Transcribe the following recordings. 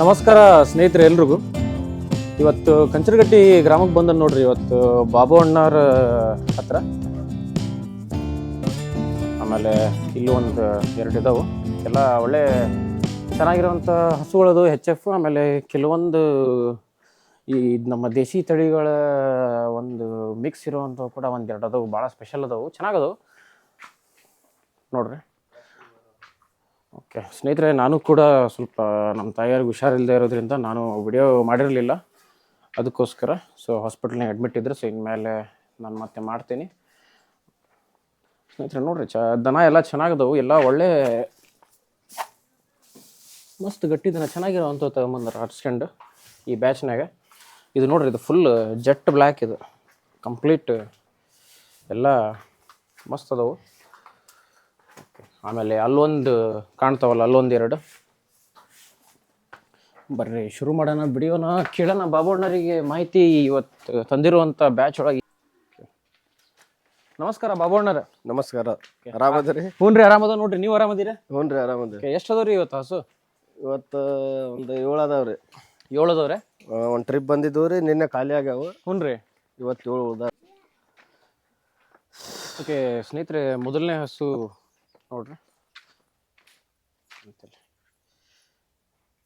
ನಮಸ್ಕಾರ ಸ್ನೇಹಿತರೆ ಎಲ್ರಿಗೂ. ಇವತ್ತು ಕಂಚರಗಟ್ಟಿ ಗ್ರಾಮಕ್ಕೆ ಬಂದ ನೋಡ್ರಿ, ಇವತ್ತು ಬಾಬು ಅಣ್ಣಾರ ಹತ್ರ. ಆಮೇಲೆ ಇಲ್ಲಿ ಒಂದು ಎರಡು ಇದಾವೆ. ಎಲ್ಲ ಒಳ್ಳೆ ಚೆನ್ನಾಗಿರುವಂಥ ಹಸುಗಳದು ಹೆಚ್ ಎಫ್ ಆಮೇಲೆ ಕೆಲವೊಂದು ಈ ನಮ್ಮ ದೇಸಿ ತಳಿಗಳ ಒಂದು ಮಿಕ್ಸ್ ಇರುವಂಥವು ಕೂಡ ಒಂದು ಎರಡು ಅದಾವು, ಭಾಳ ಸ್ಪೆಷಲ್ ಅದಾವು, ಚೆನ್ನಾಗದವು. ನೋಡ್ರಿ. ಓಕೆ. ಸ್ನೇಹಿತರೆ, ನಾನು ಕೂಡ ಸ್ವಲ್ಪ ನಮ್ಮ ತಾಯಿಯವ್ರಿಗೆ ಹುಷಾರಿಲ್ಲದೆ ಇರೋದ್ರಿಂದ ನಾನು ವಿಡಿಯೋ ಮಾಡಿರಲಿಲ್ಲ. ಅದಕ್ಕೋಸ್ಕರ, ಸೊ ಹಾಸ್ಪಿಟ್ಲ್ನಾಗ ಅಡ್ಮಿಟ್ ಇದ್ದರೆ ಸೊ ಇನ್ಮೇಲೆ ನಾನು ಮತ್ತೆ ಮಾಡ್ತೀನಿ. ಸ್ನೇಹಿತರೆ, ನೋಡ್ರಿ, ಚ, ದನ ಎಲ್ಲ ಚೆನ್ನಾಗಿದವು. ಎಲ್ಲ ಒಳ್ಳೆ ಮಸ್ತ್ ಗಟ್ಟಿ ದನ ಚೆನ್ನಾಗಿರೋ ಅಂತ ತಗೊಂಬಂದಾರ ಹರ್ಸ್ಕೊಂಡು ಈ ಬ್ಯಾಚ್ನಾಗ ಇದು ನೋಡ್ರಿ, ಇದು ಫುಲ್ ಜೆಟ್ ಬ್ಲ್ಯಾಕ್ ಇದು. ಕಂಪ್ಲೀಟ್ ಎಲ್ಲ ಮಸ್ತ್ ಅದಾವು. ಆಮೇಲೆ ಅಲ್ಲೊಂದು ಕಾಣ್ತಾವಲ್ಲ ಅಲ್ಲೊಂದು ಎರಡು. ಬರ್ರಿ ಶುರು ಮಾಡೋಣ. ಬಿಡಿಯೋಣ. ಕೇಳೋಣ ಬಾಬಣ್ಣರಿಗೆ ಮಾಹಿತಿ ಇವತ್ತು ತಂದಿರುವಂಥ ಬ್ಯಾಚ್ ಒಳಗೆ. ನಮಸ್ಕಾರ ಬಾಬಣ್ಣರ ನಮಸ್ಕಾರ. ಆರಾಮದ್ರಿ? ಹ್ಞೂ ರೀ ಆರಾಮದ ನೋಡ್ರಿ. ನೀವು ಆರಾಮದಿರ? ಹ್ಞೂ ರೀ ಆರಾಮದ್ರಿ ಎಷ್ಟು ಅದಾವ್ರಿ ಇವತ್ತು ಹಸು? ಇವತ್ತು ಒಂದು ಏಳು ಅದಾವ್ರಿ. ಏಳು ಅದಾವ್ರೆ ಒಂದು ಟ್ರಿಪ್ ಬಂದಿದ್ವು ರೀ ನಿನ್ನೆ ಖಾಲಿ ಆಗ್ಯಾವ. ಹ್ಞೂ ರೀ. ಇವತ್ತು ಏಳು ಉಳ್ದ ಓಕೆ ಸ್ನೇಹಿತರೆ ಮೊದಲನೇ ಹಸು ನೋಡ್ರಿ.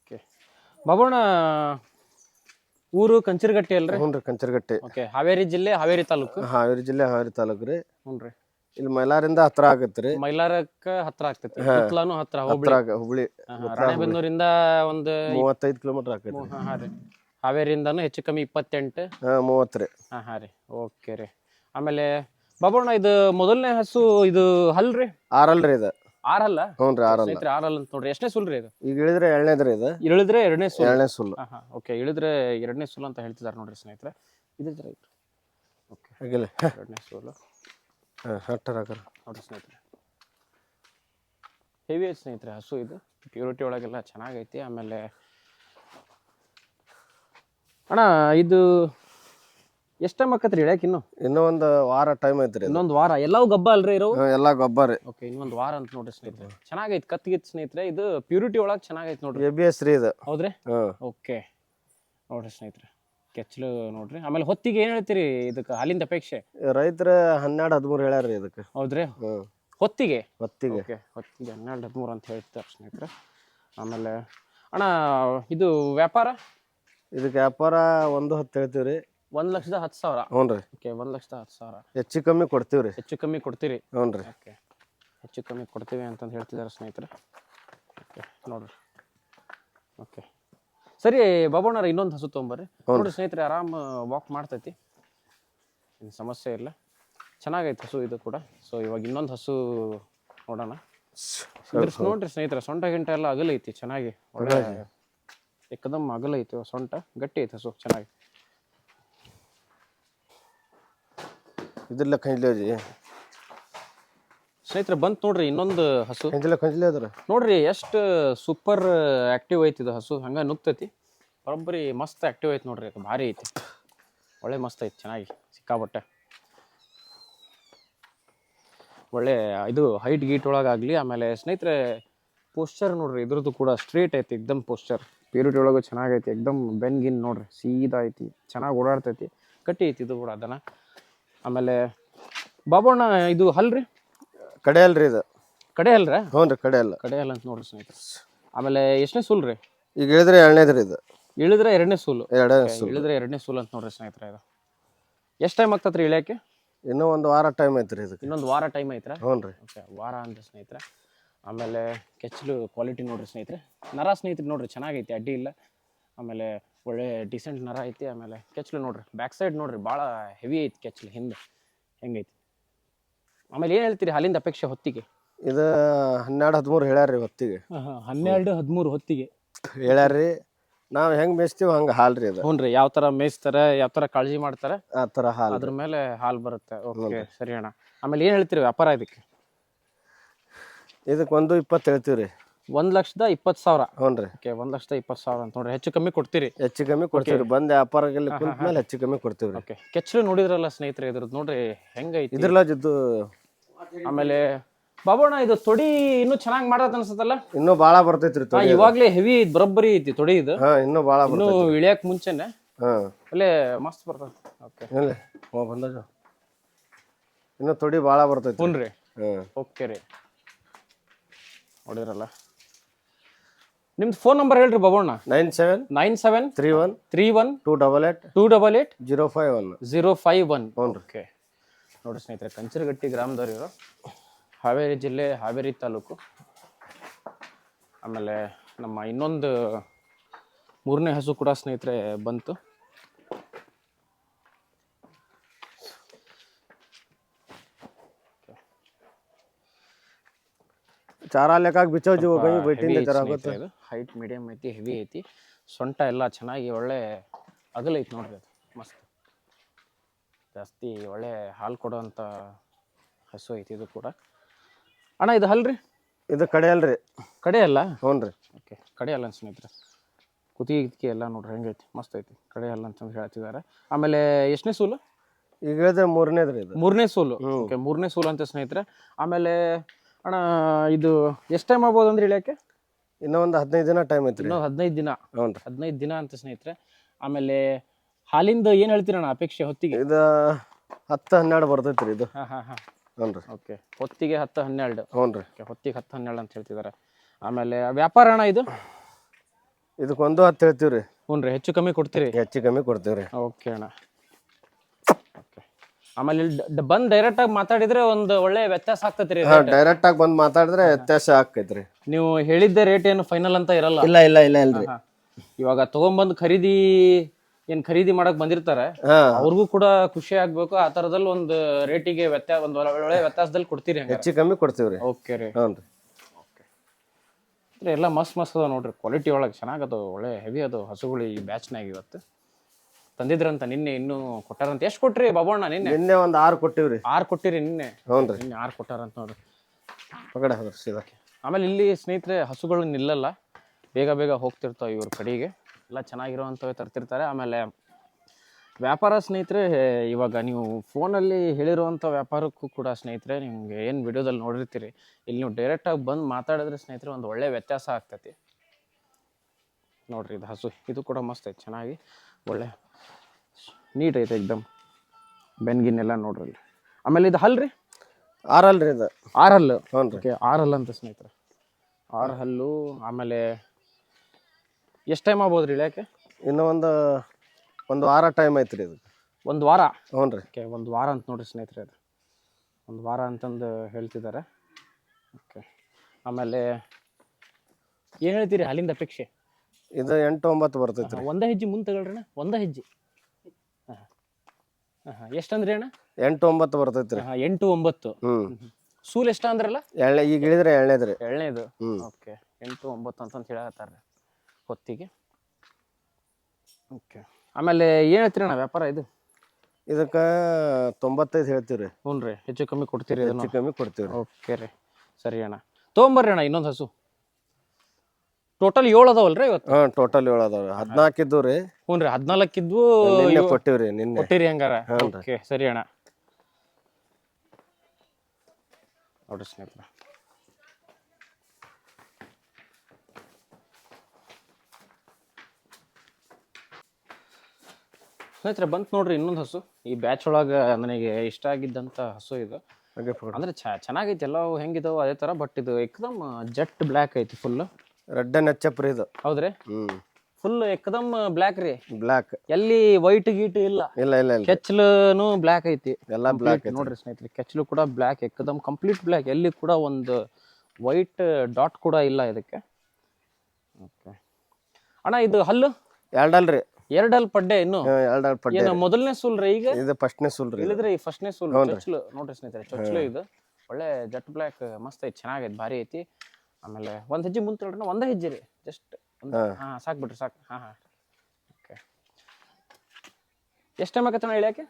ಓಕೆ. ಬಾಬಣ್ಣ ಊರು ಕಂಚರ್ಗಟ್ಟೆ ಅಲ್ರಿ? ಹ್ಞೂ ರೀ ಕಂಚರಗಟ್ಟೆ. ಓಕೆ ಹಾವೇರಿ ಜಿಲ್ಲೆ ಹಾವೇರಿ ತಾಲೂಕು? ಹಾವೇರಿ ಜಿಲ್ಲೆ ಹಾವೇರಿ ತಾಲೂಕು ರೀ. ಹ್ಞೂ ರೀ ಇಲ್ಲಿ ಮೈಲಾರಿಂದ ಹತ್ರ ಆಗತ್ತೆ ರೀ. ಮೈಲಾರಕ್ಕ ಹತ್ರ ಆಗ್ತೈತಿ. ಹಿತ್ಲಾನು ಹತ್ರ ಹತ್ರ ಆಗ- ಹುಬ್ಳಿ. ರಾಣೆಬೆನ್ನೂರಿಂದ ಒಂದು ಮೂವತ್ತೈದು ಕಿಲೋಮೀಟರ್ ಆಕೈತಿ ಹಾಂ ಹಾಂ ರೀ. ಹಾವೇರಿಯಿಂದನು ಹೆಚ್ಚು ಕಮ್ಮಿ ಇಪ್ಪತ್ತೆಂಟು. ಹಾಂ ಮೂವತ್ತು ರೀ. ಹಾಂ ಹಾಂ ರೀ. ಓಕೆ ರೀ. ಆಮೇಲೆ ಬಾಬಣ್ಣ ಇದು ಮೊದಲನೇ ಹಸು ಇದು ಹಲ್ರಿ ಆರಲ್ರಿ ಇದು. ಆರಲ್ಲ? ಹ್ಞೂ ರೀ ಆರಲ್ಲ. ಸ್ನೇಹಿತರೆ ಆರಲ್ಲ ಅಂತ ನೋಡ್ರಿ. ಎಷ್ಟನೇ ಸುಲ್ರಿ ಇದು? ಈಗ ಇಳಿದ್ರೆ ಎರಡನೇದು ರೀ ಇದು. ಇಳಿದ್ರೆ ಎರಡನೇ ಸುಲ್. ಎರಡನೇ ಸುಲ್. ಹಾಂ ಓಕೆ ಇಳಿದ್ರೆ ಎರಡನೇ ಸುಲ್ ಅಂತ ಹೇಳ್ತಿದ್ದಾರೆ ನೋಡ್ರಿ ಸ್ನೇಹಿತರೆ. ಇದ್ರ ರೈಟ್ ಓಕೆ ಹಾಗೆಲ್ಲ. ಎರಡನೇ ಸುಲ್. ಹಾಂ ಹಟ್ಟರ್ ನೋಡ್ರಿ ಸ್ನೇಹಿತರೆ. ಹೆವಿ ಐತೆ ಸ್ನೇಹಿತರೆ ಹಸು ಇದು. ಪ್ಯೂರಿಟಿ ಒಳಗೆಲ್ಲ ಚೆನ್ನಾಗೈತಿ. ಆಮೇಲೆ ಅಣ್ಣ ಇದು ಎಷ್ಟು ಟೈಮ್ ಆಕತ್ರಿ ಹೇಳಕ್ ಇನ್ನು? ಇನ್ನೂ ಒಂದು ವಾರ ಟೈಮ್ ಐತ್ರಿ ಇದು. ಇನ್ನೊಂದು ವಾರ. ಎಲ್ಲವೂ ಗಬ್ಬ ಅಲ್ರಿ ಇರೋ ಹ್ಮ್, ಎಲ್ಲ ಗೊಬ್ಬರ ರೀ. ಓಕೆ ಇನ್ನೊಂದು ವಾರ ಅಂತ ನೋಡ್ರಿ ಸ್ನೇಹಿತರೆ. ಚೆನ್ನಾಗೈತೆ ಕತ್ತಿಗೆ ಸ್ನೇಹಿತರೆ. ಇದು ಪ್ಯೂರಿಟಿ ಒಳಗೆ ಚೆನ್ನಾಗೈತೆ ನೋಡ್ರಿ. ಎ ಬಿ ಎಸ್ ರೀ ಇದು. ಹೌದ್ರಿ? ಓಕೆ ನೋಡ್ರಿ ಸ್ನೇಹಿತರೆ ಕೆಚ್ಚಲು ನೋಡ್ರಿ. ಆಮೇಲೆ ಹೊತ್ತಿಗೆ ಏನು ಹೇಳ್ತೀರಿ ಇದಕ್ಕೆ ಹಾಲಿಂದ ಅಪೇಕ್ಷೆ? ರೈತರ ಹನ್ನೆರಡು ಹದಿಮೂರು ಹೇಳ್ಯಾರ ರೀ ಇದಕ್ಕೆ. ಹೌದ್ರಿ? ಹೊತ್ತಿಗೆ? ಹೊತ್ತಿಗೆ. ಓಕೆ ಹೊತ್ತಿಗೆ ಹನ್ನೆರಡು ಹದಿಮೂರು ಅಂತ ಹೇಳ್ತಾರೆ ಸ್ನೇಹಿತರೆ. ಆಮೇಲೆ ಅಣ್ಣ ಇದು ವ್ಯಾಪಾರ? ಇದಕ್ಕೆ ವ್ಯಾಪಾರ ಒಂದು ಹತ್ತು ಹೇಳ್ತೀವಿ ರೀ ಒಂದು ಲಕ್ಷದ ಹತ್ತು ಸಾವಿರ. ಹ್ಞೂ ರೀ. ಓಕೆ ಒಂದು ಲಕ್ಷದ ಹತ್ತು ಸಾವಿರ. ಹೆಚ್ಚು ಕಮ್ಮಿ ಕೊಡ್ತೀವಿ ರೀ ಹೆಚ್ಚು ಕಮ್ಮಿ ಕೊಡ್ತೀರಿ? ಹ್ಞೂ ರೀ. ಓಕೆ ಹೆಚ್ಚು ಕಮ್ಮಿ ಕೊಡ್ತೀವಿ ಅಂತಂದು ಹೇಳ್ತಿದ್ದಾರೆ ಸ್ನೇಹಿತರೆ. ಓಕೆ ನೋಡ್ರಿ. ಓಕೆ ಸರಿ ಬಾಬಣ್ಣರ ಇನ್ನೊಂದು ಹಸು ತೊಗೊಂಬರ್ರಿ. ನೋಡ್ರಿ ಸ್ನೇಹಿತರೆ ಆರಾಮ್ ವಾಕ್ ಮಾಡ್ತೈತಿ. ಏನು ಸಮಸ್ಯೆ ಇಲ್ಲ. ಚೆನ್ನಾಗೈತೆ ಹಸು ಇದು ಕೂಡ. ಸೊ ಇವಾಗ ಇನ್ನೊಂದು ಹಸು ನೋಡೋಣ. ಇದ್ರ ನೋಡ್ರಿ ಸ್ನೇಹಿತರೆ ಸೊಂಟ ಗಿಂಟ ಎಲ್ಲ ಅಗಲೈತಿ ಚೆನ್ನಾಗಿ. ಒಳ್ಳೆ ಏಕದಮ್ ಅಗಲೈತಿ ಸೊಂಟ. ಗಟ್ಟಿ ಐತೆ ಹಸು ಚೆನ್ನಾಗಿ. ಇದ್ರಲ್ಲ ಕಂಜ್ಲಿ ರೀ ಸ್ನೇಹಿತರೆ ಬಂತು ನೋಡ್ರಿ ಇನ್ನೊಂದು ಹಸು. ಕಂಜ್ಲ ಕಂಜ್ಲಿ ಅದ್ರ. ನೋಡ್ರಿ ಎಷ್ಟು ಸೂಪರ್ ಆಕ್ಟಿವ್ ಐತಿ ಇದು ಹಸು. ಹಂಗ ನುಗ್ತೈತಿ. ಬರೋಬ್ಬರಿ ಮಸ್ತ್ ಆಕ್ಟಿವ್ ಐತಿ ನೋಡ್ರಿ ಭಾರಿ ಐತಿ. ಒಳ್ಳೆ ಮಸ್ತ್ ಐತಿ ಚೆನ್ನಾಗಿ ಸಿಕ್ಕಾಬಟ್ಟೆ ಒಳ್ಳೆ ಇದು ಹೈಟ್ ಗೀಟ್ ಒಳಗಾಗ್ಲಿ ಆಮೇಲೆ ಸ್ನೇಹಿತರೆ ಪೋಸ್ಚರ್ ನೋಡ್ರಿ ಇದ್ರದ್ದು ಕೂಡ ಸ್ಟ್ರೇಟ್ ಐತಿ ಎಕ್ದಮ್ ಪೋಸ್ಚರ್ ಪ್ಯೂರಿಟಿ ಒಳಗೂ ಚೆನ್ನಾಗೈತಿ ಎಕ್ದಮ್ ಬೆನ್ಗಿನ್ ನೋಡ್ರಿ ಸೀದಾ ಐತಿ ಚೆನ್ನಾಗಿ ಓಡಾಡ್ತೈತಿ. ಕಟ್ಟಿ ಐತಿ ಇದು ಕೂಡ ಅದನ್ನ. ಆಮೇಲೆ ಬಾಬಣ್ಣ ಇದು ಹಲ್ರಿ? ಕಡೆ ಅಲ್ರಿ ಇದು. ಕಡೆ ಅಲ್ರ? ಹ್ಞೂ ರೀ ಕಡೆ ಅಲ್ಲ. ಕಡೆ ಅಲ್ಲ ಅಂತ ನೋಡ್ರಿ ಸ್ನೇಹಿತರೆ. ಆಮೇಲೆ ಎಷ್ಟನೇ ಸೂಲ್ ರೀ? ಈಗ ಇಳಿದ್ರೆ ಎರಡನೇದು ರೀ ಇದು. ಇಳಿದ್ರೆ ಎರಡನೇ ಸೂಲು. ಎರಡನೇ ಸೂಲು. ಇಳಿದ್ರೆ ಎರಡನೇ ಸೂಲ್ ಅಂತ ನೋಡ್ರಿ ಸ್ನೇಹಿತರೆ ಇದು. ಎಷ್ಟು ಟೈಮ್ ಆಗ್ತತ್ರಿ ಇಳಿಯಕ್ಕೆ? ಇನ್ನೂ ಒಂದು ವಾರ ಟೈಮ್ ಐತ್ರಿ ಇದಕ್ಕೆ. ಇನ್ನೊಂದು ವಾರ ಟೈಮ್ ಐತ್ರ? ಹ್ಞೂ ರೀ. ಓಕೆ ವಾರ ಅಂತ ಸ್ನೇಹಿತರೆ. ಆಮೇಲೆ ಕೆಚ್ಚಲು ಕ್ವಾಲಿಟಿ ನೋಡ್ರಿ ಸ್ನೇಹಿತರೆ. ನರ ಸ್ನೇಹಿತರೆ ನೋಡ್ರಿ ಚೆನ್ನಾಗೈತಿ ಅಡ್ಡಿ ಇಲ್ಲ. ಆಮೇಲೆ ಒಳ್ಳೆ ಡಿಸೆಂಟ್ ನರ ಐತಿ ಆಮೇಲೆ ಕೆಚ್ಲು ನೋಡ್ರಿ ಬ್ಯಾಕ್ ಸೈಡ್ ನೋಡ್ರಿ ಭಾಳ ಹೆವಿ ಐತಿ ಕೆಚ್ಲು ಹಿಂದೆ ಹೆಂಗೈತಿ? ಆಮೇಲೆ ಏನು ಹೇಳ್ತೀರಿ ಹಾಲಿಂದ ಅಪೇಕ್ಷೆ ಹೊತ್ತಿಗೆ? ಇದು ಹನ್ನೆರಡು ಹದಿಮೂರು ಹೇಳ್ಯಾರ ರೀ ಹೊತ್ತಿಗೆ ಹನ್ನೆರಡು ಹದಿಮೂರು ಹೊತ್ತಿಗೆ. ಹೇಳ್ಯಾರ ರೀ ನಾವು ಹೆಂಗೆ ಮೇಯ್ಸ್ತೀವಿ ಹಂಗೆ ಹಾಲು ರೀ ಅದು ಹ್ಞೂ ರೀ ಯಾವ ಥರ ಮೇಯಿಸ್ತಾರೆ ಯಾವ ಥರ ಕಾಳಜಿ ಮಾಡ್ತಾರೆ? ಆ ಥರ ಹಾಲು. ಅದ್ರ ಮೇಲೆ ಹಾಲು ಬರುತ್ತೆ. ಓಕೆ ಸರಿ ಅಣ್ಣ. ಆಮೇಲೆ ಏನು ಹೇಳ್ತೀರಿ ವ್ಯಾಪಾರ ಇದಕ್ಕೆ? ಇದಕ್ಕೆ ಒಂದು ಇಪ್ಪತ್ತು ಹೇಳ್ತೀವಿ ರೀ ಒಂದು ಲಕ್ಷದ ಇಪ್ಪತ್ ಸಾವಿರ. ಹ್ಞೂ ರೀ. ಓಕೆ ಒಂದು ಲಕ್ಷದ ಇಪ್ಪತ್ತು ಸಾವಿರ ಅಂತ ನೋಡ್ರಿ. ಹೆಚ್ಚು ಕಮ್ಮಿ ಕೊಡ್ತೀರಿ. ಹೆಚ್ಚು ಕಮ್ಮಿ ಕೊಡ್ತೀವಿ ಬಂದ ವ್ಯಾಪಾರ ವ್ಯಾಪಾರದಲ್ಲಿ ಕುಂತ ಮೇಲೆ ಹೆಚ್ಚು ಕಮ್ಮಿ ಕೊಡ್ತೀವಿ ರೀ. ಓಕೆ. ಕೆಚ್ಚಲು ನೋಡಿದ್ರಲ್ಲ ಸ್ನೇಹಿತರೆ ಇದ್ರದ್ದು ನೋಡ್ರಿ ಹೆಂಗೈತಿ? ಇದ್ರಲ್ಲ ಆಮೇಲೆ ಬಾಬೋಣ ಇದು ತೊಡಿ ಇನ್ನು ಚೆನ್ನಾಗಿ ಮಾಡತ್ ಅನ್ಸತ್ತಲ್ಲ? ಇನ್ನೂ ಭಾಳ ಬರ್ತೈತ್ರಿ ಹಾ, ತೊಡಿ ಇವಾಗ್ಲೇ ಹೆವಿ ಬರೋಬ್ಬರಿ ಐತಿ ತೊಡಿ ಇದು. ಹಾ ಇನ್ನೂ ಭಾಳ ಇನ್ನು ಬರ್ತೈತಿ ಇಳಿಯಕ್ ಮುಂಚೆನೆ. ಹಾ. ಅಲ್ಲೇ ಮಸ್ತ್ ಬರ್ತದೆ ಓಕೆ. ಇಲ್ಲ ಹ್ಞೂ ಇನ್ನೂ ತೊಡಿ ಭಾಳ ಬರ್ತೈತಿ ಹ್ಞೂ ರೀ. ಹ್ಮ್ ಓಕೆ ರೀ. ನೋಡಿದ್ರಲ್ಲ. ನಿಮ್ದು ಫೋನ್ ನಂಬರ್ ಹೇಳ್ರಿ ಬಬಣ್ಣ. Nine seven nine seven three one three one two double eight two double eight zero five one zero five one okay ನೋಡಿ ಸ್ನೇಹಿತರೆ ಕಂಚರಗಟ್ಟಿ ಗ್ರಾಮದವರು ಇವರು. ಹಾವೇರಿ ಜಿಲ್ಲೆ ಹಾವೇರಿ ತಾಲೂಕು. ಆಮೇಲೆ ನಮ್ಮ ಇನ್ನೊಂದು ಮೂರನೇ ಹಸು ಕೂಡ ಸ್ನೇಹಿತರೆ ಬಂತು. ಚಾರ ಲೆಕ್ಕಾಗಿ ಬಿಚ್ಚೋ ಹೋಗಿ ಬಿಟ್ಟಿಂದ ಇದು. ಹೈಟ್ ಮೀಡಿಯಮ್ ಐತಿ ಹೆವಿ ಐತಿ. ಸೊಂಟ ಎಲ್ಲ ಚೆನ್ನಾಗಿ ಒಳ್ಳೆ ಅಗಲ ಐತಿ ನೋಡ್ರಿ ಅದು. ಮಸ್ತ್. ಜಾಸ್ತಿ ಒಳ್ಳೆ ಹಾಲು ಕೊಡೋಂಥ ಹಸು ಐತಿ ಇದು ಕೂಡ. ಅಣ್ಣ ಇದು ಹಲ್ರಿ? ಇದು ಕಡೆ ಅಲ್ರಿ. ಕಡೆ ಅಲ್ಲ? ಹ್ಞೂ ರೀ. ಓಕೆ. ಕಡೆ ಅಲ್ಲ ಸ್ನೇಹಿತರೆ. ಕುತ್ತಿಗೆ ಗಿತ್ತಿಗೆ ಎಲ್ಲ ನೋಡ್ರಿ ಹೆಂಗೈತಿ ಮಸ್ತ್ ಐತಿ. ಕಡೆ ಅಲ್ಲ ಅಂತಂದು ಹೇಳ್ತಿದ್ದಾರೆ. ಆಮೇಲೆ ಎಷ್ಟನೇ ಸೂಲು? ಈಗ ಹೇಳಿದ್ರೆ ಮೂರನೇದ್ರಿ ಇದು. ಮೂರನೇ ಸೂಲು. ಓಕೆ ಮೂರನೇ ಸೂಲು ಅಂತ ಸ್ನೇಹಿತರೆ. ಆಮೇಲೆ ಅಣ್ಣ ಇದು ಎಷ್ಟು ಟೈಮ್ ಆಗ್ಬೋದು ಅಂದ್ರೆ ಹೇಳಕ್ಕೆ ಇನ್ನೂ ಒಂದು ಹದಿನೈದು ದಿನ ಟೈಮ್ ಐತ್ರಿ. ಇನ್ನೊಂದು ಹದಿನೈದು ದಿನ. ಹ್ಞೂ ರೀ ಹದಿನೈದು ದಿನ ಅಂತ ಸ್ನೇಹಿತರೆ ಆಮೇಲೆ ಹಾಲಿಂದ ಏನು ಹೇಳ್ತೀರಣ್ಣ ಅಪೇಕ್ಷೆ ಹೊತ್ತಿಗೆ? ಇದು ಹತ್ತು ಹನ್ನೆರಡು ಬರ್ತೈತ್ರಿ ಇದು. ಹಾಂ ಹಾಂ ಹಾಂ. ಹ್ಞೂ ರೀ ಓಕೆ ಹೊತ್ತಿಗೆ ಹತ್ತು ಹನ್ನೆರಡು. ಹ್ಞೂ ರೀ ಹೊತ್ತಿಗೆ ಹತ್ತು ಹನ್ನೆರಡು ಅಂತ ಹೇಳ್ತಿದ್ದಾರೆ ಆಮೇಲೆ ವ್ಯಾಪಾರ ಅಣ್ಣ ಇದು? ಇದಕ್ಕೊಂದು ಹತ್ತು ಹೇಳ್ತೀವಿ ರೀ ಹ್ಞೂ ರೀ ಹೆಚ್ಚು ಕಮ್ಮಿ ಕೊಡ್ತೀರಿ? ಹೆಚ್ಚು ಕಮ್ಮಿ ಕೊಡ್ತೀವಿ ರೀ ಓಕೆ ಅಣ್ಣ. ಆಮೇಲೆ ಇಲ್ಲಿ ಡೈರೆಕ್ಟ್ ಆಗಿ ಮಾತಾಡಿದ್ರೆ ಒಂದು ಒಳ್ಳೆ ವ್ಯತ್ಯಾಸ ಆಗ್ತೈತ್ರಿ ರೀ ಡೈರೆಕ್ಟ್ ಆಗಿ ಬಂದ್ ಮಾತಾಡಿದ್ರೆ ವ್ಯತ್ಯಾಸ ಆಗ್ತೈತ್ರಿ ನೀವು ಹೇಳಿದ್ದೆ ರೇಟ್ ಏನು ಫೈನಲ್ ಅಂತ ಇರಲ್ಲ. ಇಲ್ಲ ಇಲ್ಲ ಇಲ್ಲ ಇಲ್ರಿ. ಇವಾಗ ತಗೊಂಬಂದ್ ಖರೀದಿ ಏನ್ ಖರೀದಿ ಮಾಡಕ್ ಬಂದಿರ್ತಾರೆ ಅವ್ರಿಗೂ ಕೂಡ ಖುಷಿ ಆಗ್ಬೇಕು. ಆ ತರದಲ್ಲಿ ಒಂದು ರೇಟಿಗೆ ವ್ಯತ್ಯಾಸ ಒಂದು ಒಳ್ಳೆ ವ್ಯತ್ಯಾಸದಲ್ಲಿ ಕೊಡ್ತೀರಿ ಹಂಗಾರೆ. ಹೆಚ್ಚು ಕಮ್ಮಿ ಕೊಡ್ತೀವ್ರಿ ಓಕೆ ರೀ. ಹ್ಞೂ ರೀ. ಎಲ್ಲ ಮಸ್ತ್ ಮಸ್ತ್ ಅದ ನೋಡ್ರಿ. ಕ್ವಾಲಿಟಿ ಒಳಗೆ ಚೆನ್ನಾಗದು ಒಳ್ಳೆ ಹೆವಿ ಅದು ಹಸುಗಳು ಈ ಬ್ಯಾಚ್ನಾಗ ಇವತ್ತು. ತಂದಿದ್ರಂತ ನಿನ್ನೆ ಇನ್ನು ಕೊಟ್ಟಾರಂತ. ಎಷ್ಟು ಕೊಟ್ರಿ ಬಾಬಣ್ಣ ನಿನ್ನೆ? ನಿನ್ನೆ ಒಂದು ಆರು ಕೊಟ್ಟಿವ್ರಿ. ಆರು ಕೊಟ್ಟಿರಿ ನಿನ್ನೆ? ಹ್ಞೂ ರೀ. ನಿನ್ನೆ ಆರು ಕೊಟ್ಟಾರಂತ ನೋಡ್ರಿ ಪಗಡೆ ಸೀದಾ. ಆಮೇಲೆ ಇಲ್ಲಿ ಸ್ನೇಹಿತರೆ ಹಸುಗಳು ನಿಲ್ಲಲ್ಲ. ಬೇಗ ಬೇಗ ಹೋಗ್ತಿರ್ತಾವೆ ಇವ್ರ ಕಡೆಗೆ. ಎಲ್ಲ ಚೆನ್ನಾಗಿರೋವಂಥವೇ ತರ್ತಿರ್ತಾರೆ. ಆಮೇಲೆ ವ್ಯಾಪಾರ ಸ್ನೇಹಿತರೆ ಇವಾಗ ನೀವು ಫೋನಲ್ಲಿ ಹೇಳಿರುವಂಥ ವ್ಯಾಪಾರಕ್ಕೂ ಕೂಡ ಸ್ನೇಹಿತರೆ ನಿಮಗೆ ಏನು ವಿಡಿಯೋದಲ್ಲಿ ನೋಡಿರ್ತೀರಿ. ಇಲ್ಲಿ ನೀವು ಡೈರೆಕ್ಟಾಗಿ ಬಂದು ಮಾತಾಡಿದ್ರೆ ಸ್ನೇಹಿತರೆ ಒಂದು ಒಳ್ಳೆ ವ್ಯತ್ಯಾಸ ಆಗ್ತೈತಿ. ನೋಡ್ರಿ ಇದು ಹಸು. ಇದು ಕೂಡ ಮಸ್ತ್ ಐತೆ ಚೆನ್ನಾಗಿ ಒಳ್ಳೆ ನೀಟ್ ಐತೆ ಎಕ್ದಮ್. ಬೆನ್ಗಿನ್ನೆಲ್ಲ ನೋಡ್ರಿ ಆಮೇಲೆ ಇದು ಹಲ್ರಿ ಆರಲ್ರಿ ಇದು. ಆರ್ ಹಲ್ಲು? ಹ್ಞೂ ರೀ. ಓಕೆ ಆರ್ ಹಲ್ಲು ಅಂತ ಸ್ನೇಹಿತರೆ. ಆರ್ ಹಲ್ಲು ಆಮೇಲೆ ಎಷ್ಟು ಟೈಮ್ ಆಗ್ಬೋದು ರೀ ಇಳ್ಯಾಕೆ? ಇನ್ನೂ ಒಂದು ಒಂದು ವಾರ ಟೈಮ್ ಐತ್ರಿ ಇದು. ಒಂದು ವಾರ? ಹ್ಞೂ ರೀ. ಓಕೆ ಒಂದು ವಾರ ಅಂತ ನೋಡ್ರಿ ಸ್ನೇಹಿತರೆ ಅದು. ಒಂದು ವಾರ ಅಂತಂದು ಹೇಳ್ತಿದ್ದಾರೆ. ಓಕೆ ಆಮೇಲೆ ಏನು ಹೇಳ್ತೀರಿ ಅಲ್ಲಿಂದ ಅಪೇಕ್ಷೆ? ಇದು ಎಂಟು ಒಂಬತ್ತು ಬರ್ತೈತೆ ರೀ ಒಂದೇ ಹೆಜ್ಜೆ ಮುಂದೆ ತಗೊಳ್ರಿ ಅಣ್ಣ ಒಂದೇ ಹೆಜ್ಜೆ. ಎಷ್ಟಂದ್ರಿ ಅಣ್ಣ? ಎಂಟು ಒಂಬತ್ತು ಬರ್ತೈತ್ರಿ. ಹಾಂ ಎಂಟು ಒಂಬತ್ತು. ಹ್ಞೂ ಸೂಲ್ ಎಷ್ಟ ಅಂದ್ರಲ್ಲ? ಎಳ್ಳೆ ಈಗ ಇಳಿದ್ರೆ ಎಳ್ನೇದ್ರಿ ಏಳನೇದು ಹ್ಞೂ ಓಕೆ ಎಂಟು ಒಂಬತ್ತು ಅಂತಂತ ಹೇಳತ್ತಾರ್ರಿ ಹೊತ್ತಿಗೆ. ಓಕೆ ಆಮೇಲೆ ಏನು ಹೇಳ್ತೀರಿ ಅಣ್ಣ ವ್ಯಾಪಾರ ಇದು? ಇದಕ್ಕೆ ತೊಂಬತ್ತೈದು ಹೇಳ್ತೀವಿ ರೀ ಹ್ಞೂ ರೀ ಹೆಚ್ಚು ಕಮ್ಮಿ ಕೊಡ್ತೀರಿ ಇದನ್ನು. ಹೆಚ್ಚು ಕಮ್ಮಿ ಕೊಡ್ತೀವಿ ರೀ ಓಕೆ ರೀ ಸರಿ ಅಣ್ಣ. ತೊಗೊಂಬರ್ರಿ ಅಣ್ಣ ಇನ್ನೊಂದು ಹಸು. ಟೋಟಲ್ ಏಳು ಅದಾವಲ್ರಿ ಇವತ್ತು? ಹಾ ಟೋಟಲ್ ಏಳು ಅದಾವ ಹದಿನಾಲ್ಕು ಇದ್ದು ರೀ. ಹ್ಞೂ ರೀ ಹದಿನಾಲ್ಕಿದ್ವು ನಿನ್ನೆ ನಿನ್ನ ರೀ ನಿನ್ನೆ. ಕೊಟ್ಟಿರಿ ಹಂಗಾರ. ಓಕೆ ಸರಿ ಅಣ್ಣ. ನೋಡ್ರಿ ಸ್ನೇಹಿತರೆ. ಸ್ನೇಹಿತರೆ ಬಂತು ನೋಡ್ರಿ ಇನ್ನೊಂದು ಹಸು. ಈ ಬ್ಯಾಚ್ ಒಳಗೆ ನನಗೆ ಇಷ್ಟ ಆಗಿದ್ದಂಥ ಹಸು ಇದು. ಹಾಗೆ ಅಂದ್ರೆ ಚ ಚೆನ್ನಾಗೈತಿ ಎಲ್ಲ ಹೆಂಗಿದಾವ ಅದೇ ಥರ ಬಟ್ ಇದು ಎಕ್ದಮ್ ಜೆಟ್ ಬ್ಲ್ಯಾಕ್ ಐತಿ ಫುಲ್ ರೆಡ್ಡೆ ನೆಚ್ಚಪ್ ರೀ ಇದು. ಹೌದ್ರಿ? ಹ್ಮ್. ಫುಲ್ ಎಕ್ದಮ್ ಬ್ಲಾಕ್ ರೀ. ಬ್ಲಾಕ್ ಎಲ್ಲಿ ವೈಟ್ ಗೀಟ್ ಇಲ್ಲ. ಇಲ್ಲ ಇಲ್ಲ ಇಲ್ಲ. ಕೆಚ್ಲು ಬ್ಲಾಕ್ ಐತಿ. ಎಲ್ಲ ಬ್ಲಾಕ್ ನೋಡ್ರಿ ಸ್ನೇಹಿತರೆ ಕೆಚ್ಲು ಕೂಡ ಬ್ಲಾಕ್ ಎಕ್ದಮ್ ಕಂಪ್ಲೀಟ್ ಬ್ಲಾಕ್ ಎಲ್ಲಿ ಕೂಡ ಒಂದು ವೈಟ್ ಡಾಟ್ ಕೂಡ ಇಲ್ಲ ಇದಕ್ಕೆ. ಓಕೆ ಅಣ್ಣ ಇದು ಹಲ್ಲು? ಎರಡಲ್ರಿ ಎರಡಲ್ ಪಡ್ಡೆ ಇನ್ನು? ಎರಡಲ್ ಪಡ್ಡೆ ಏನು ಮೊದಲನೇ ಸೂಲ್ ರೀ ಈಗ? ಇದು ಫಸ್ಟ್ನೇ ಸುಲ್ ರೀ ಇಲ್ಲಿದ್ರೆ ಈ ಫಸ್ಟ್ನೇ ಸೂಲ್. ಚೊಚ್ಲು ನೋಡ್ರಿ ಸ್ನೇಹಿತರೆ ಚೊಚ್ಲು ಇದು. ಒಳ್ಳೆ ಜಟ್ ಬ್ಲಾಕ್ ಮಸ್ತ್ ಐತಿ ಚೆನ್ನಾಗೈತಿ ಭಾರಿ ಐತಿ. ಆಮೇಲೆ ಒಂದು ಹೆಜ್ಜೆ ಮುಂದೆ ತಿಳ್ರಿ ಒಂದೇ ಹೆಜ್ಜೆ ರೀ. ಜಸ್ಟ್ ಹಾ. ಸಾಕ್ ಬಿಡ್ರಿ ಸಾಕು. ಹಾ ಹಾ. ಓಕೆ ಎಷ್ಟು ಟೈಮ್ ಆಗತ್ತೆ ಇಳ್ಯಾಕೆ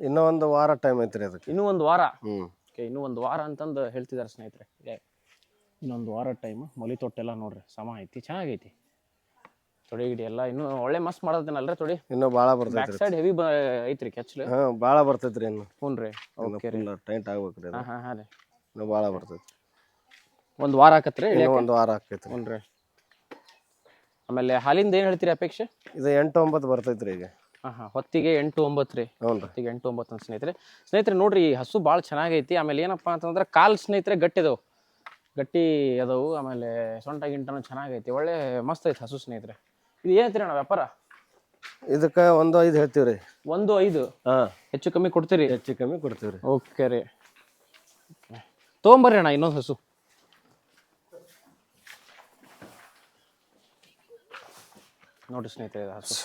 ಇನ್ನೂ ಒಂದು ವಾರ ಟೈಮ್ ಐತ್ರಿ ಅದಕ್ಕೆ. ಇನ್ನೂ ಒಂದು ವಾರ? ಹ್ಞೂ ಓಕೆ ಇನ್ನೂ ಒಂದು ವಾರ ಅಂತಂದು ಹೇಳ್ತಿದ್ದಾರೆ ಸ್ನೇಹಿತರೆ. ಇನ್ನೊಂದು ವಾರ ಟೈಮ್ ಮೊಲಿ ತೊಟ್ಟೆಲ್ಲ ನೋಡ್ರಿ ಸಮ ಐತಿ ಚೆನ್ನಾಗೈತಿ. ತೊಡಿ ಗಿಡಿ ಎಲ್ಲ ಇನ್ನೂ ಒಳ್ಳೆ ಮಸ್ತ್ ಮಾಡತ್ತೇನಲ್ರಿ ತೊಡಿ? ಇನ್ನೂ ಭಾಳ ಬ್ಯಾಕ್ ಬರ್ತೈತ್ರಿ ಸೈಡ್ ಹೆವಿ ಐತ್ರಿ ಕೆಚ್ಚಲು? ಹಾಂ ಭಾಳ ಬರ್ತೈತ್ರಿ ಇನ್ನು. ಹ್ಞೂ ರೀ ಓಕೆ ರೀ. ಟೈಟ್ ಆಗ್ಬೇಕ್ರಿ ಅದು. ಹಾಂ ಹಾಂ ಹಾಂ ರೀ. ಇನ್ನೂ ಭಾಳ ಬರ್ತೈತಿ ಒಂದು ವಾರ ಆಕತ್ರಿ ಒಂದು ವಾರ ಆಕೈತಿ ಹ್ಞೂ ರೀ ಆಮೇಲೆ ಹಾಲಿಂದ ಏನು ಹೇಳ್ತೀರಿ ಅಪೇಕ್ಷೆ? ಇದು ಎಂಟು ಒಂಬತ್ತು ಬರ್ತೈತ್ರಿ ಈಗ. ಹಾಂ ಹಾಂ ಹೊತ್ತಿಗೆ ಎಂಟು ಒಂಬತ್ತು ರೀ. ಹ್ಞೂ ರೀ ಹೊತ್ತಿಗೆ ಎಂಟು ಒಂಬತ್ತು ಅಂತ ಸ್ನೇಹಿತರೆ. ಸ್ನೇಹಿತರೆ ನೋಡ್ರಿ ಈ ಹಸು ಭಾಳ ಚೆನ್ನಾಗೈತಿ. ಆಮೇಲೆ ಏನಪ್ಪ ಅಂತಂದ್ರೆ ಕಾಲು ಸ್ನೇಹಿತರೆ ಗಟ್ಟಿದವು ಗಟ್ಟಿ ಅದಾವು ಆಮೇಲೆ ಸೊಂಟ ಗಿಂಟನು ಚೆನ್ನಾಗೈತಿ. ಒಳ್ಳೆ ಮಸ್ತ್ ಐತಿ ಹಸು ಸ್ನೇಹಿತರೆ. ಇದು ಏನೈತ್ರಿ ಅಣ್ಣ ವ್ಯಾಪಾರ? ಇದಕ್ಕೆ ಒಂದು ಐದು ಹೇಳ್ತೀವಿ ರೀ ಒಂದು ಐದು? ಹಾಂ. ಹೆಚ್ಚು ಕಮ್ಮಿ ಕೊಡ್ತೀರಿ? ಹೆಚ್ಚು ಕಮ್ಮಿ ಕೊಡ್ತೀವಿ ರೀ ಓಕೆ ರೀ. ತೊಗೊಂಬರ್ರಿ ಅಣ್ಣ ಇನ್ನೊಂದು ಹಸು. ನೋಡ್ರಿ ಸ್ನೇಹಿತರೆ ಇದು ಹಸು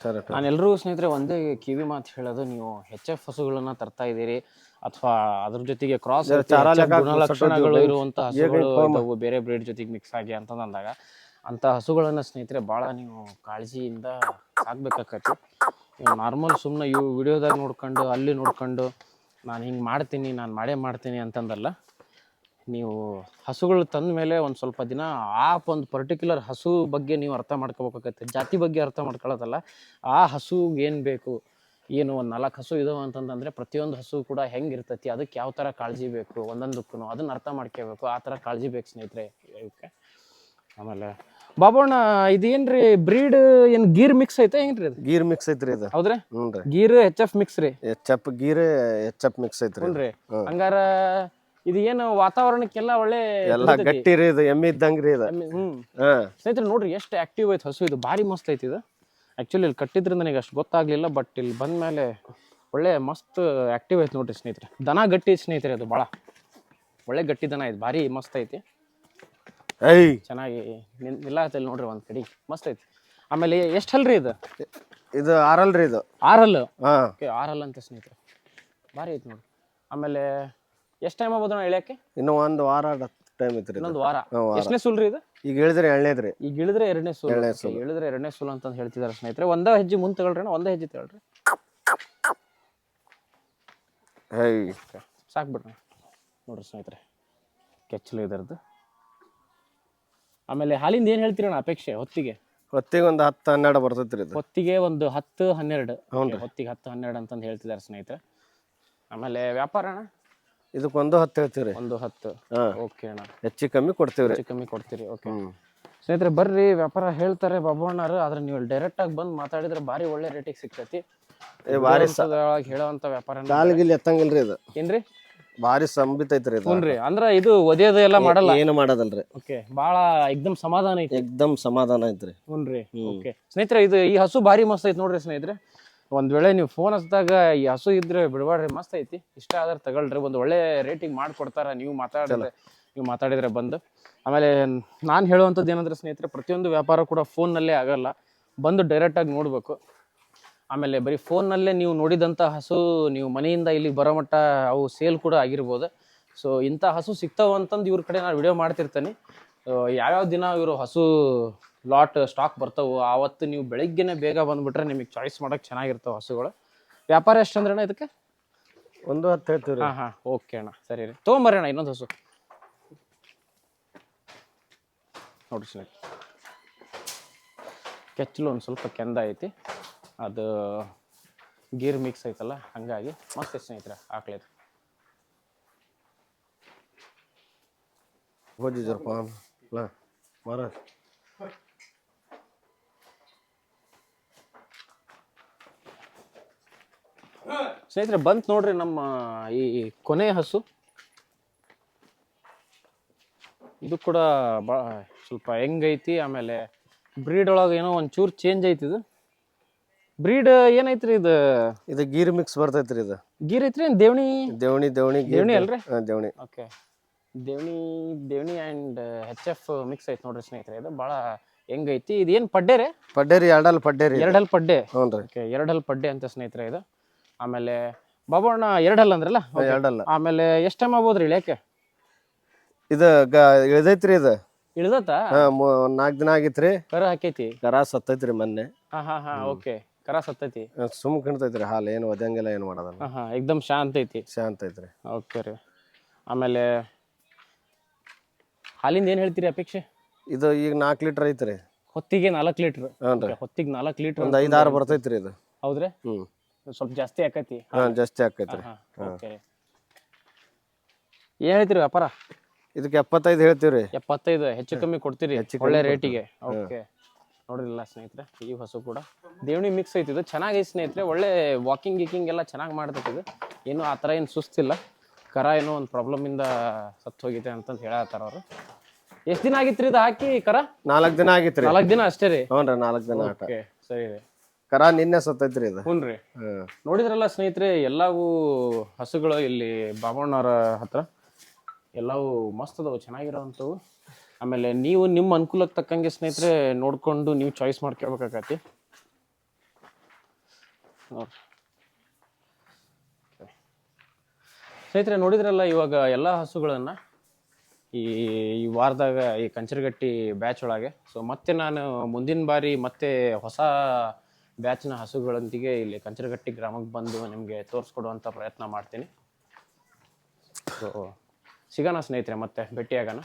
ಸರಿ ನಾನು ಸ್ನೇಹಿತರೆ ಒಂದೇ ಕಿವಿ ಮಾತು ಹೇಳೋದು ನೀವು ಹೆಚ್ ಎಫ್ ಹಸುಗಳನ್ನ ತರ್ತಾ ಇದ್ದೀರಿ ಅಥವಾ ಅದ್ರ ಜೊತೆಗೆ ಕ್ರಾಸ್ ಲಕ್ಷಣಗಳು ಇರುವಂತ ಹಸುಗಳು ಇದಾವು ಬೇರೆ ಬ್ರೀಡ್ ಜೊತೆಗೆ ಮಿಕ್ಸ್ ಆಗಿ ಅಂತ ಅಂದಾಗ ಅಂತ ಹಸುಗಳನ್ನ ಸ್ನೇಹಿತರೆ ಬಹಳ ನೀವು ಕಾಳಜಿಯಿಂದ ಸಾಕ್ಬೇಕಾಕತಿ. ನೀವು ನಾರ್ಮಲ್ ಸುಮ್ಮನೆ ಇವು ವಿಡಿಯೋದಾಗ ನೋಡ್ಕೊಂಡು ಅಲ್ಲಿ ನೋಡ್ಕೊಂಡು ನಾನು ಹಿಂಗೆ ಮಾಡ್ತೀನಿ ನಾನು ಮಾಡೇ ಮಾಡ್ತೀನಿ ಅಂತಂದಲ್ಲ ನೀವು ಹಸುಗಳು ತಂದ ಮೇಲೆ ಒಂದು ಸ್ವಲ್ಪ ದಿನ ಆ ಒಂದು ಪರ್ಟಿಕ್ಯುಲರ್ ಹಸು ಬಗ್ಗೆ ನೀವು ಅರ್ಥ ಮಾಡ್ಕೋಬೇಕಾಗತ್ತೆ. ಜಾತಿ ಬಗ್ಗೆ ಅರ್ಥ ಮಾಡ್ಕೊಳ್ಳೋದಲ್ಲ. ಆ ಹಸುಗೆ ಏನು ಬೇಕು? ಏನು ಒಂದು ನಾಲ್ಕು ಹಸು ಇದಾವೆ ಅಂತಂದ್ರೆ ಪ್ರತಿಯೊಂದು ಹಸು ಕೂಡ ಹೆಂಗೆ ಇರ್ತೈತಿ? ಅದಕ್ಕೆ ಯಾವ ಥರ ಕಾಳಜಿ ಬೇಕು? ಒಂದೊಂದಕ್ಕೂ ಅದನ್ನ ಅರ್ಥ ಮಾಡ್ಕೋಬೇಕು. ಆ ಥರ ಕಾಳಜಿ ಬೇಕು ಸ್ನೇಹಿತರೆ. ಇವಕ್ಕೆ ಆಮೇಲೆ ಬಾಬಣ್ಣ ಇದೇನ್ರಿ ಬ್ರೀಡ್ ಏನು ಗೀರ್ ಮಿಕ್ಸ್ ಐತೆ ಹೆಂಗ್ರಿ ಅದು? ಗೀರ್ ಮಿಕ್ಸ್ ಐತ್ರಿ ಇದು ಹೌದ್ರಿ? ಗೀರ್ ಎಚ್ ಎಫ್ ಮಿಕ್ಸ್ ರೀ. ಎಚ್ಚಪ್ ಗೀರ್ ಎಚ್ಚಪ್ ಮಿಕ್ಸ್ ಐತ್ರಿ. ಹಂಗಾರ ಇದು ಏನು ವಾತಾವರಣಕ್ಕೆಲ್ಲ ಒಳ್ಳೆ ಎಲ್ಲ ಗಟ್ಟಿ ರೀ ಇದು ಎಮ್ಮೆ ಇದ್ದಂಗೆ ರೀ ಇದು. ಆಮೇಲೆ- ಹ್ಮ್. ಹಾಂ. ಸ್ನೇಹಿತರೆ ನೋಡ್ರಿ ಎಷ್ಟು ಆಕ್ಟಿವ್ ಐತೆ ಹಸು ಇದು. ಭಾರಿ ಮಸ್ತ್ ಐತಿ ಇದು. ಆ್ಯಕ್ಚುಲಿ ಇಲ್ಲಿ ಕಟ್ಟಿದ್ರಿಂದ ನನಗೆ ಅಷ್ಟು ಗೊತ್ತಾಗ್ಲಿಲ್ಲ ಬಟ್ ಇಲ್ಲಿ ಬಂದ ಮೇಲೆ ಒಳ್ಳೆ ಮಸ್ತ್ ಆಕ್ಟಿವ್ ಐತೆ ನೋಡ್ರಿ ಸ್ನೇಹಿತರೆ. ದನ ಗಟ್ಟಿ ಸ್ನೇಹಿತರೆ ಅದು ಭಾಳ ಒಳ್ಳೆ ಗಟ್ಟಿ ದನ ಐತೆ ಭಾರಿ ಮಸ್ತ್ ಐತಿ. ಐ. ಚೆನ್ನಾಗಿ ನಿನ್ ನಿಲ್ಲಾತಲ್ಲಿ ನೋಡ್ರಿ ಒಂದು ಕಡೆ. ಮಸ್ತ್ ಐತಿ. ಆಮೇಲೆ ಎಷ್ಟು ಹಲ್ರಿ ಇದು? ಇದು ಆರಲ್ರಿ ಇದು. ಆರಲ್? ಹಾಂ. ಓಕೆ ಆರಲ್ ಅಂತ ಸ್ನೇಹಿತರೆ. ಭಾರಿ ಐತಿ ನೋಡಿ ಆಮೇಲೆ ಎಷ್ಟು ಟೈಮ್ ಆಗ್ಬೋದು ಅಣ್ಣ ಇಳ್ಯಾಕೆ ಇನ್ನೂ ಒಂದು ವಾರ ಟೈಮ್ ಐತ್ರಿ ಇನ್ನೊಂದು ವಾರ. ಎಷ್ಟನೇ ಸುಲ್ರಿ ಇದು? ಈಗ ಹೇಳಿದ್ರೆ ಎಳ್ನೇದ್ರಿ. ಈಗ ಇಳಿದ್ರೆ ಎರಡನೇ ಸುಲ್ ಎರಡನೇ ಇಳಿದ್ರೆ ಎರಡನೇ ಸುಲ್ ಅಂತ ಹೇಳ್ತಿದ್ದಾರೆ ಸ್ನೇಹಿತರೆ. ಒಂದೇ ಹೆಜ್ಜೆ ಮುಂದೆ ತಗೊಳ್ರಿ ಅಣ್ಣ, ಒಂದೇ ಹೆಜ್ಜೆ ತಗೊಳ್ರಿ. ಹೈ. ಸಾಕು ಬಿಡ್ರಿ. ನೋಡ್ರಿ ಸ್ನೇಹಿತರೆ ಕೆಚ್ಚಲು ಇದರದ್ದು ಆಮೇಲೆ ಹಾಲಿಂದ ಏನು ಹೇಳ್ತೀರಣ್ಣ ಅಪೇಕ್ಷೆ ಹೊತ್ತಿಗೆ? ಹೊತ್ತಿಗೆ ಒಂದು ಹತ್ತು ಹನ್ನೆರಡು ಬರ್ತೈತ್ರಿ ಇದು. ಹೊತ್ತಿಗೆ ಒಂದು ಹತ್ತು ಹನ್ನೆರಡು. ಹೊತ್ತಿಗೆ ಹತ್ತು ಹನ್ನೆರಡು ಅಂತಂದು ಹೇಳ್ತಿದ್ದಾರೆ ಸ್ನೇಹಿತರೆ. ಆಮೇಲೆ ವ್ಯಾಪಾರ ಅಣ್ಣ ಇದಕ್ಕೆ ಒಂದು ಹತ್ತು ಹೇಳ್ತೀವಿ ರೀ ಒಂದು ಹತ್ತು. ಹಾಂ. ಓಕೆ ಅಣ್ಣ. ಹೆಚ್ಚು ಕಮ್ಮಿ ಕೊಡ್ತೀವಿ ರೀ ಹೆಚ್ಚು ಕಮ್ಮಿ ಕೊಡ್ತೀರಿ ಓಕೆ ಸ್ನೇಹಿತರೆ ಬರ್ರಿ ವ್ಯಾಪಾರ ಹೇಳ್ತಾರೆ ಬಾಬು ಅಣ್ಣಾರು ಆದ್ರೆ ನೀವು ಡೈರೆಕ್ಟ್ ಆಗಿ ಬಂದು ಮಾತಾಡಿದ್ರೆ ಭಾರಿ ಒಳ್ಳೆ ರೇಟಿಗೆ ಸಿಗ್ತೈತಿ. ಭಾರಿ ಹೇಳೋವಂಥ ವ್ಯಾಪಾರ ಕಾಲ್ಗಿಲ್ ಎತ್ತಂಗಿಲ್ರಿ ಇದು. ಏನ್ರಿ? ಭಾರಿ ಸಂಬಿತೈತ್ರಿ ಇದು. ಹ್ಞೂನ್ರಿ ಅಂದ್ರ ಇದು ಒದೇದು ಎಲ್ಲ ಮಾಡಲ್ಲ? ಏನು ಮಾಡೋದಲ್ರಿ. ಓಕೆ ಭಾಳ ಎಕ್ದಮ್ ಸಮಾಧಾನ ಐತಿ ಏಕ್ದಮ್ ಸಮಾಧಾನ ಐತ್ರಿ. ಹ್ಞೂನ್ರಿ ಓಕೆ ಸ್ನೇಹಿತರೆ ಇದು ಈ ಹಸು ಬಾರಿ ಮಸ್ತ್ ಐತಿ ನೋಡ್ರಿ ಸ್ನೇಹಿತರೆ. ಒಂದ್ ವೇಳೆ ನೀವು ಫೋನ್ ಹಚ್ಚಿದಾಗ ಈ ಹಸು ಇದ್ರೆ ಬಿಡಬೇಡ್ರಿ ಮಸ್ತ್ ಐತಿ. ಇಷ್ಟ ಆದ್ರೆ ತಗೊಳ್ರಿ ಒಂದು ಒಳ್ಳೆ ರೇಟಿಂಗ್ ಮಾಡ್ಕೊಡ್ತಾರ ನೀವು ಮಾತಾಡಿದ್ರೆ ನೀವು ಮಾತಾಡಿದ್ರೆ ಬಂದು. ಆಮೇಲೆ ನಾನು ಹೇಳುವಂಥದ್ದು ಏನಂದ್ರೆ ಸ್ನೇಹಿತರೆ ಪ್ರತಿಯೊಂದು ವ್ಯಾಪಾರ ಕೂಡ ಫೋನ್ನಲ್ಲೇ ಆಗಲ್ಲ ಬಂದು ಡೈರೆಕ್ಟಾಗಿ ನೋಡಬೇಕು. ಆಮೇಲೆ ಬರೀ ಫೋನ್ನಲ್ಲೇ ನೀವು ನೋಡಿದಂಥ ಹಸು ನೀವು ಮನೆಯಿಂದ ಇಲ್ಲಿಗೆ ಬರೋ ಮಟ್ಟ ಅವು ಸೇಲ್ ಕೂಡ ಆಗಿರ್ಬೋದು. ಸೊ ಇಂಥ ಹಸು ಸಿಗ್ತಾವಂತಂದು ಇವ್ರ ಕಡೆ ನಾನು ವಿಡಿಯೋ ಮಾಡ್ತಿರ್ತೀನಿ. ಯಾವ್ಯಾವ ದಿನ ಇವರು ಹಸು ಲಾಟ್ ಸ್ಟಾಕ್ ಬರ್ತಾವ. ಆವತ್ತು ನೀವು ಬೆಳಿಗ್ಗೆನೆ ಬೇಗ ಬಂದ್ಬಿಟ್ರೆ ನಿಮಗೆ ಚಾಯ್ಸ್ ಮಾಡೋಕೆ ಚೆನ್ನಾಗಿರ್ತಾವೆ ಹಸುಗಳು. ವ್ಯಾಪಾರ ಎಷ್ಟು ಅಂದ್ರೆ ಅಣ್ಣ ಇದಕ್ಕೆ? ಒಂದು ಹತ್ತು ಹೇಳ್ತೀವಿ ಹಾಂ ಹಾಂ. ಓಕೆ ಅಣ್ಣ. ಸರಿ ರೀ. ತೊಗೊಂಬರ್ರಿ ಅಣ್ಣ ಇನ್ನೊಂದು ಹಸು. ನೋಡಿ ಸರ್ ಕೆಚ್ಚಲು ಒಂದು ಸ್ವಲ್ಪ ಕೆಂದ ಐತಿ. ಅದು ಗೀರ್ ಮಿಕ್ಸ್ ಐತಲ್ಲ ಹಂಗಾಗಿ ಮಸ್ತ್ ಸ್ನೇಹಿತರ ಆಕಳಿದು ಹೋಜಿದ್ರಪ್ಪ ಅಲ್ಲ ಸ್ನೇಹಿತರೆ ಬಂತು ನೋಡ್ರಿ ನಮ್ಮ ಈ ಕೊನೆ ಹಸು. ಇದು ಕೂಡ ಭಾಳ ಸ್ವಲ್ಪ ಹೆಂಗೈತಿ ಆಮೇಲೆ ಬ್ರೀಡ್ ಒಳಗೆ ಏನೋ ಒಂಚೂರು ಚೇಂಜ್ ಐತಿ ಇದು. ಬ್ರೀಡ್ ಏನೈತ್ರಿ ಇದು? ಇದು ಗೀರ್ ಮಿಕ್ಸ್ ಬರ್ತೈತ್ರಿ ಇದು. ಗೀರ್ ಐತ್ರಿ ಏನ್ ದೇವಣಿ? ದೇವಣಿ ದೇವಣಿ ದೇವಣಿ ಅಲ್ರಿ? ಹಾಂ Deoni. Okay. Deoni Deoni and H F mix ಐತಿ ನೋಡ್ರಿ ಸ್ನೇಹಿತರೆ ಇದು ಭಾಳ ಹೆಂಗೈತಿ. ಇದು ಏನು ಪಡ್ಡೆ ರೀ ಪಡ್ಡೇರಿ ಎರಡಲ್ ಪಡ್ಡೇರಿ ಎರಡಲ್ ಪಡ್ಡೆ? ಹ್ಞೂ ರೀ. ಓಕೆ ಎರಡಲ್ ಪಡ್ಡೆ ಅಂತ ಸ್ನೇಹಿತರೆ ಇದು. ಆಮೇಲೆ ಬಾಬಣ್ಣ ಎರಡಲ್ಲ ಅಂದ್ರಲ್ಲ. ಎರಡಲ್ಲ. ಆಮೇಲೆ ಎಷ್ಟು ಟೈಮ್ ಆಗ್ಬೋದ್ರಿ ಇಳಿಯಕ್ಕೆ? ಇದು ಇಳ್ದೈತ್ರಿ ಇದು. ಇಳ್ದತ್ತ? ನಾಲ್ಕು ದಿನ ಆಗಿತ್ರಿ. ಕರ ಹಾಕೈತಿ? ಕರ ಸತ್ತೈತ್ರಿ ಮೊನ್ನೆ. ಹಾ ಹಾ ಹಾ ಓಕೆ ಕರ ಸತ್ತೈತಿ? ಸುಮ್ ಕಿಣ್ತೈತ್ರಿ ಹಾಲು ಏನು ಒದಂಗಿಲ್ಲ ಏನು ಮಾಡೋದಲ್ಲ. ಹಾ ಶಾಂತ ಐತಿ. ಶಾಂತ ಐತ್ರಿ ಓಕೆ ರೀ. ಆಮೇಲೆ ಹಾಲಿಂದ ಏನು ಹೇಳ್ತೀರಿ ಅಪೇಕ್ಷೆ? ಇದು ಈಗ ನಾಲ್ಕು ಲೀಟ್ರ್ ಐತ್ರಿ. ಹೊತ್ತಿಗೆ ನಾಲ್ಕು ಲೀಟ್ರ್ ಹೊತ್ತಿಗೆ ನಾಲ್ಕು ಲೀಟ್ರ್ ಒಂದು ಐದಾರು ಬರ್ತೈತ್ರಿ ಇದು. ಹೌದ್ರಿ? ಹ್ಞೂ ಸ್ವಲ್ಪ ಜಾಸ್ತಿ ಆಕತಿ. ಹಾ ಜಾಸ್ತಿ ಆಕೈತ್ರಿ. ಓಕೆ. ಏನ್ ಹೇಳ್ತೀರಿ ವ್ಯಾಪಾರ? ಇದಕ್ಕೆ ಎಪ್ಪತ್ತೈದು ಹೇಳ್ತೀವ್ರಿ. ಎಪ್ಪತ್ತೈದು ಹೆಚ್ಚು ಕಮ್ಮಿ ಕೊಡ್ತೀರಿ ಒಳ್ಳೆ ರೇಟಿಗೆ. ಓಕೆ. ನೋಡ್ರಿಲ್ಲ ಸ್ನೇಹಿತರೆ ಈ ಹಸು ಕೂಡ. ದೇವಣಿ ಮಿಕ್ಸ್ ಐತಿ ಇದು ಚೆನ್ನಾಗಿ ಸ್ನೇಹಿತರೆ ಒಳ್ಳೆ ವಾಕಿಂಗ್ ಗೀಕಿಂಗ್ ಎಲ್ಲ ಚೆನ್ನಾಗಿ ಮಾಡ್ತೈತಿ ಇದು. ಏನು ಆ ಥರ ಏನು ಸುಸ್ತಿಲ್ಲ. ಕರ ಏನೋ ಒಂದು ಪ್ರಾಬ್ಲಮಿಂದ ಸತ್ತು ಹೋಗಿದೆ ಅಂತಂದು ಹೇಳತ್ತಾರ ಅವರು. ಎಷ್ಟು ದಿನ ಆಗಿತ್ರಿ ಇದು ಹಾಕಿ ಕರ? ನಾಲ್ಕು ದಿನ ಆಗಿತ್ತು ನಾಲ್ಕು ದಿನ ಅಷ್ಟೇ ರೀ? ಹ್ಞೂ ರೀ ನಾಲ್ಕು ದಿನ ಓಕೆ ಸರಿ ರೀ. ಕರ ನಿನ್ನೆ ಸತ್ತೈತ್ರಿ ಇದು. ಹ್ಞೂ ನೋಡಿದ್ರಲ್ಲ ಸ್ನೇಹಿತರೆ ಎಲ್ಲವೂ ಹಸುಗಳು ಇಲ್ಲಿ ಬಾಬಣ್ಣವ್ರ ಹತ್ರ ಎಲ್ಲವೂ ಮಸ್ತ್ ಅದಾವು ಚೆನ್ನಾಗಿರೋವಂಥವು. ಆಮೇಲೆ ನೀವು ನಿಮ್ಮ ಅನುಕೂಲಕ್ಕೆ ತಕ್ಕಂಗೆ ಸ್ನೇಹಿತರೆ ನೋಡ್ಕೊಂಡು ನೀವು ಚಾಯ್ಸ್ ಮಾಡ್ಕೋಬೇಕಾಗತ್ತೆ. ಸ್ನೇಹಿತರೆ ನೋಡಿದ್ರಲ್ಲ ಇವಾಗ ಎಲ್ಲ ಹಸುಗಳನ್ನು ಈ ಈ ವಾರದಾಗ ಈ ಕಂಚರಗಟ್ಟಿ ಬ್ಯಾಚ್ ಒಳಗೆ. ಸೊ ಮತ್ತೆ ನಾನು ಮುಂದಿನ ಬಾರಿ ಮತ್ತೆ ಹೊಸ ಬ್ಯಾಚ್ನ ಹಸುಗಳೊಂದಿಗೆ ಇಲ್ಲಿ ಕಂಚರಗಟ್ಟಿ ಗ್ರಾಮಕ್ಕೆ ಬಂದು ನಿಮಗೆ ತೋರಿಸ್ಕೊಡುವಂಥ ಪ್ರಯತ್ನ ಮಾಡ್ತೀನಿ. ಸೊ ಸಿಗೋಣ ಸ್ನೇಹಿತರೆ ಮತ್ತೆ ಭೇಟಿಯಾಗೋಣ.